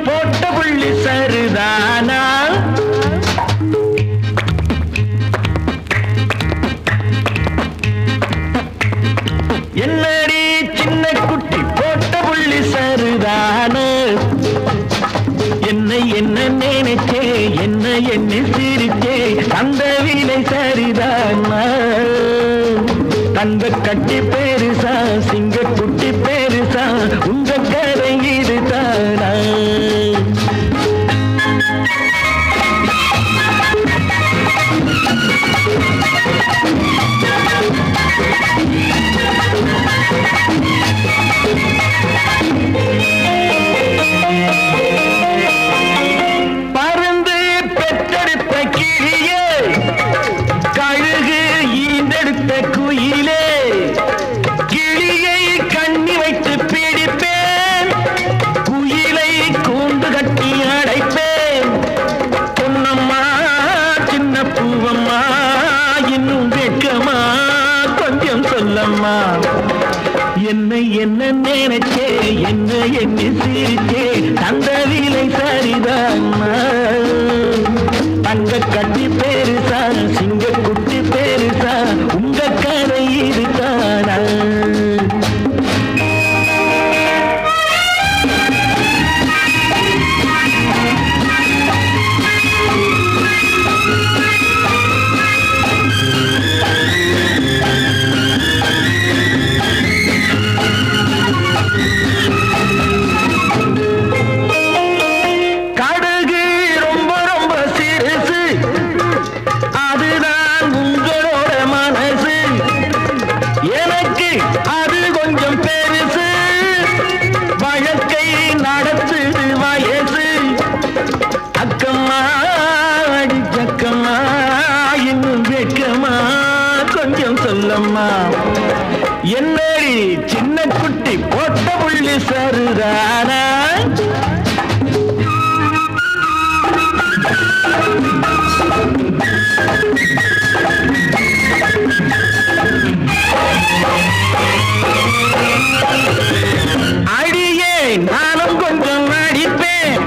போட்ட புள்ளி சருதானா என்னடி சின்ன குட்டி போட்ட புள்ளி சருதானா என்னை என்ன நினைச்சே என்ன என்ன சிரிச்சே அந்த விலை சரிதானா தந்த கட்டி பே ஈந்தெடுத்த குயிலே கிளியை கண்ணி வைத்து பிடிப்பேன். குயிலை கூண்டு கட்டி அடைப்பேன். பொன்னம்மா சின்ன பூவம்மா இன்னும் வெட்கமா? கொஞ்சம் சொல்லம்மா. என்னை என்ன நினைச்சே என்ன எண்ணி சிரிச்சே. அந்த விலை சரிதான் தங்க கட்டி பேருசா கொஞ்சம் என்னடி சின்ன குட்டி போட்ட புள்ளி சருதானா? அடியே நானும் கொஞ்சம் அடிப்பேன்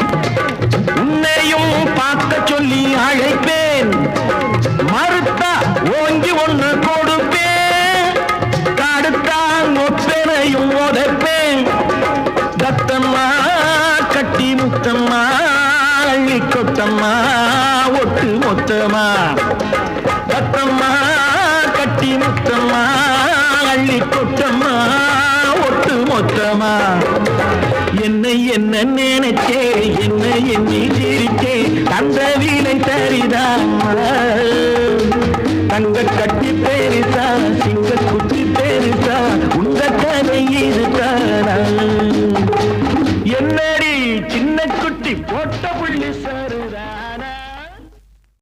உன்னையும் பார்க்க சொல்லி அழைப்பேன். மறுத்த கூட்டம்மா ஒட்டு மொத்தமா ரத்தம்மா கட்டி முத்தம்மா அள்ளி கொட்டம்மா ஒட்டு மொத்தமா என்னை என்ன நினைச்சே என்ன எண்ணி சிரிச்சே அந்த வீலை தரிதாம்மா. தங்க கட்ட